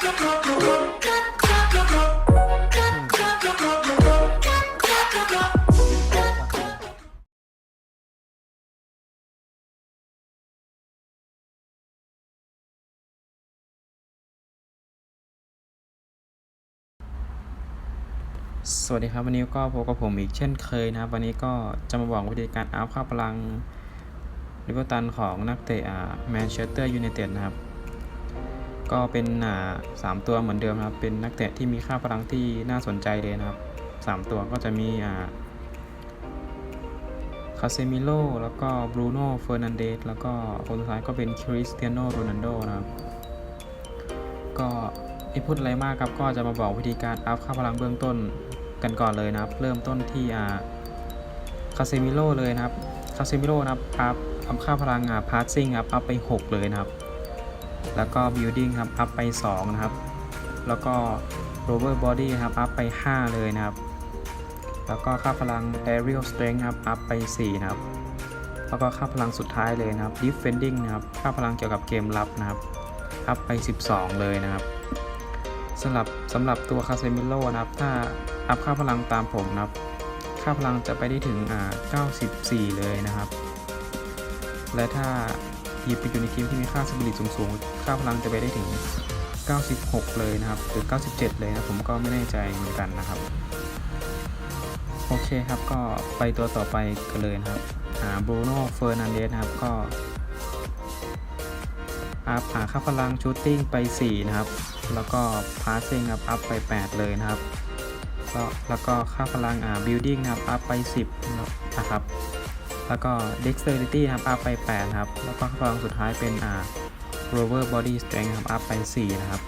สวัสดีครับ วันนี้ก็พบกับผมอีกเช่นเคยนะครับ วันนี้ก็จะมาบอกวิธีการอัพค่าพลังลิเวอร์ตันของนักเตะแมนเชสเตอร์ยูไนเต็ดนะครับ ก็เป็นอ่าสามตัวเหมือนเดิมครับ เป็นนักเตะที่มีค่าพลังที่น่าสนใจเลยนะครับสามตัวก็จะมีอ่าคาเซมิโลแล้วก็บรูโน่เฟอร์นันเดสแล้วก็คนสุดท้ายก็เป็นคริสเตียโนโรนัลโดนะครับ ก็ไม่พูดอะไรมากครับ ก็จะมาบอกวิธีการอัพค่าพลังเบื้องต้นกันก่อนเลยนะครับ เริ่มต้นที่อ่าคาเซมิโลเลยนะครับคาเซมิโลนะครับอัพอัพค่าพลังอ่าพาสซิ่งครับอัพไป 6 เลยนะครับ แล้วก็บิลดิ้งครับ อัพไป 2 นะครับ แล้วก็โรเวอร์บอดี้ครับ อัพไป 5 เลยนะครับ แล้วก็ค่าพลัง aerial strength ครับ อัพไป 4 นะครับ แล้วก็ค่าพลังสุดท้ายเลยนะครับ defending นะครับ ค่าพลังเกี่ยวกับเกมรับนะครับ อัพไป 12 เลยนะครับสำหรับสำหรับตัวคาเซมิโลนะครับ ถ้าอัพค่าพลังตามผมนะครับ ค่าพลังจะไปได้ถึงอ่า94 เลยนะครับ และถ้า หยิบไปอยู่ในทีมที่มีค่าสปิริตสูงๆ ค่าพลังจะไปได้ถึง 96 เลยนะครับ หรือ 97 เลยนะ ผมก็ไม่แน่ใจเหมือนกันนะครับ โอเคครับก็ไปตัวต่อไปกันเลยนะครับอ่าบรูโน่เฟอร์นันเดสนะครับก็อัพหาค่าพลังชูตติ้งไป 4 นะครับ แล้วก็พาสซิ่งครับอัพไป 8 เลยนะครับแล้วก็ค่าพลังอ่าบิลดิ้งนะครับอัพไป 10นะครับ แล้วก็ dexterity นะครับอัพไป 8 ครับ แล้วก็พลังสุดท้ายเป็นอ่า rover body strength ครับอัพไป 4 นะครับ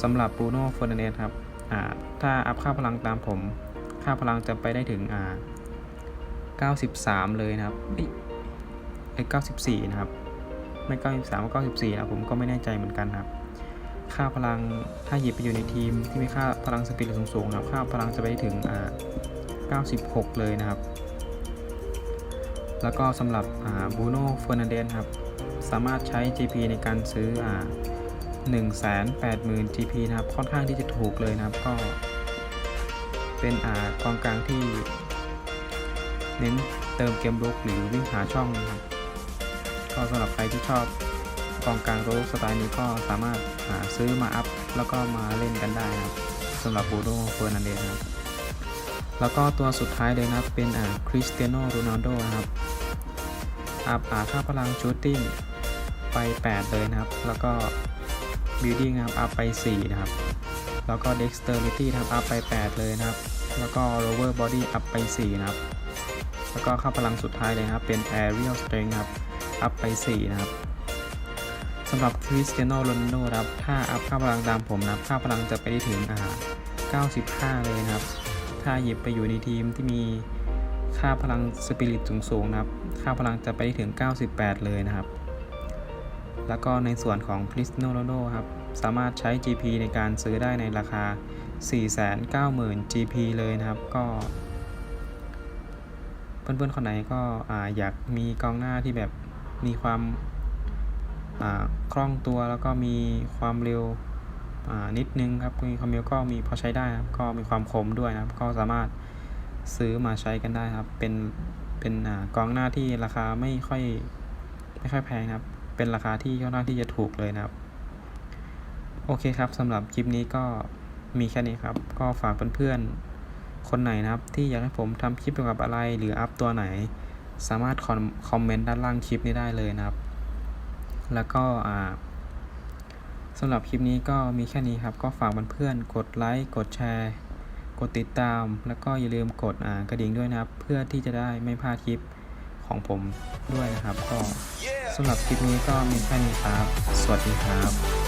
สำหรับ Bruno Fernandes ครับอ่าถ้าอัพค่าพลังตามผม ค่าพลังจะไปได้ถึงอ่า93 เลยนะครับเอ้94 นะครับ ไม่ 93ก็94นะผมก็ไม่แน่ใจเหมือนกันครับค่าพลังถ้าหยิบไปอยู่ในทีมที่มีค่าพลังสปิริตสูงๆนะครับค่าพลังจะไปได้ถึงอ่า96 เลยนะครับ แล้วก็สำหรับบูโน่เฟอร์นันเดสครับ สามารถใช้ GP ในการซื้ออ180,000 GP นะครับ ค่อนข้างที่จะถูกเลยนะครับ ก็เป็นอากองกลางที่ เน้นเติมเกมลุกหรือวิ่งหาช่องนะครับก็สำหรับใครที่ชอบกองกลางโรสไตล์นี้ก็สามารถหาซื้อมาอัพ แล้วก็มาเล่นกันได้นะครับสำหรับบูโดเฟอร์นันเดนครับ แล้วก็ตัวสุดท้ายเลยนะเป็นอ่าคริสเตียโนโรนัลโดนะครับอัพอ่าค่าพลังชูตติ้งไป 8 เลยนะครับ แล้วก็บิลดิ้งนะครับอัพไป 4 นะครับ แล้วก็ dexterity นะครับอัพไป 8 เลยนะครับ แล้วก็ rover body อัพไป 4 นะครับ แล้วก็ค่าพลังสุดท้ายเลยนะครับ เป็น aerial strength นครับ อัพไป 4 นะครับสำหรับคริสเตียโนโรนัลโดครับ ถ้าอัพค่าพลังตามผมนะครับ ค่าพลังจะไปได้ถึงอ่า95 เลยนะครับ ถ้าหยิบไปอยู่ในทีมที่มีค่าพลังสปิริตสูงๆนะครับ ค่าพลังจะไปถึง 98 เลยนะครับ แล้วก็ในส่วนของคริสโนโรนัลโดครับ สามารถใช้ GP ในการซื้อได้ในราคา 490,000 GP เลยนะครับก็ เพื่อนๆคนไหนก็ออยากมีกองหน้าที่แบบมีความคล่องตัวแล้วก็มีความเร็ว นิดนึงครับมีความเร็วก็มีพอใช้ได้นะครับก็มีความคมด้วยนะครับ ก็สามารถซื้อมาใช้กันได้ครับ เป็นเป็นอ่ากองหน้าที่ราคาไม่ค่อยไม่ค่อยแพงนะครับ เป็นราคาที่ค่อนข้างที่จะถูกเลยนะครับ โอเคครับสำหรับคลิปนี้ก็มีแค่นี้ครับ ก็ฝากเพื่อนๆคนไหนนะครับ ที่อยากให้ผมทำคลิปเกี่ยวกับอะไร หรืออัพตัวไหน สามารถคอคอมเมนต์ด้านล่างคลิปนี้ได้เลยนะครับ แล้วก็อ่า สำหรับคลิปนี้ก็มีแค่นี้ครับ ก็ฝากเพื่อนๆกดไลค์ กดแชร์ กดติดตาม แล้วก็อย่าลืมกดกระดิ่งด้วยนะครับ เพื่อที่จะได้ไม่พลาดคลิปของผมด้วยนะครับ ก็สำหรับคลิปนี้ก็มีแค่นี้ครับ สวัสดีครับ